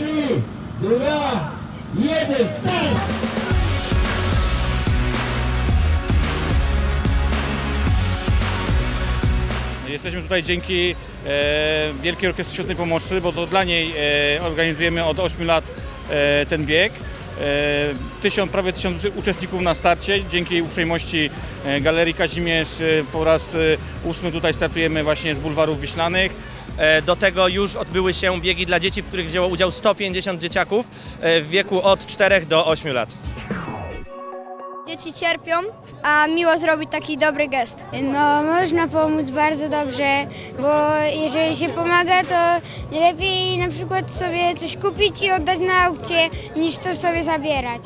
Trzy, dwa, jeden, start! Jesteśmy tutaj dzięki e, Wielkiej Orkiestrze Świetnej Pomocy, bo to dla niej e, organizujemy od 8 lat e, ten bieg. E, tysiąc, prawie tysiąc uczestników na starcie. Dzięki uprzejmości e, Galerii Kazimierz e, po raz e, ósmy tutaj startujemy właśnie z bulwarów Wiślanych. E, Do tego już odbyły się biegi dla dzieci, w których wzięło udział 150 dzieciaków e, w wieku od 4 do 8 lat. Dzieci cierpią, a miło zrobić taki dobry gest. No, można pomóc bardzo dobrze, bo jeżeli się pomaga, to lepiej na przykład sobie coś kupić i oddać na aukcję, niż to sobie zabierać.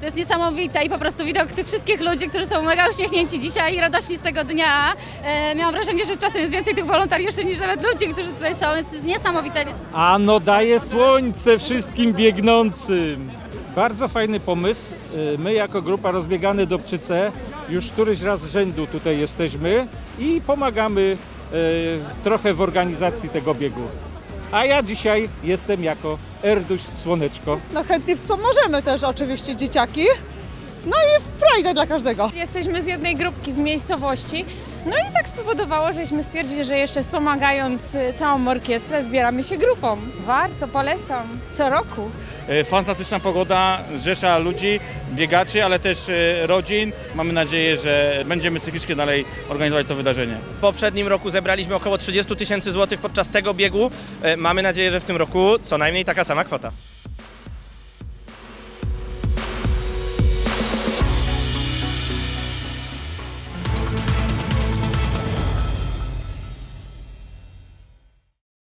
To jest niesamowite i po prostu widok tych wszystkich ludzi, którzy są mega uśmiechnięci dzisiaj i radośni z tego dnia. E, miałam wrażenie, że czasem jest więcej tych wolontariuszy niż nawet ludzi, którzy tutaj są. Jest niesamowite. Ano daje słońce wszystkim biegnącym. Bardzo fajny pomysł. Y, My jako grupa Rozbiegane do Pczyce już któryś raz z rzędu tutaj jesteśmy i pomagamy y, trochę w organizacji tego biegu. A ja dzisiaj jestem jako Erduś Słoneczko. No chętnie wspomożemy też oczywiście dzieciaki. No i frajdę dla każdego. Jesteśmy z jednej grupki z miejscowości. No i tak spowodowało, żeśmy stwierdzili, że jeszcze wspomagając całą orkiestrę, zbieramy się grupą. Warto, polecam. Co roku. E, Fantastyczna pogoda, rzesza ludzi, biegaczy, ale też e, rodzin. Mamy nadzieję, że będziemy cyklicznie dalej organizować to wydarzenie. W poprzednim roku zebraliśmy około 30 tysięcy złotych podczas tego biegu. E, Mamy nadzieję, że w tym roku co najmniej taka sama kwota.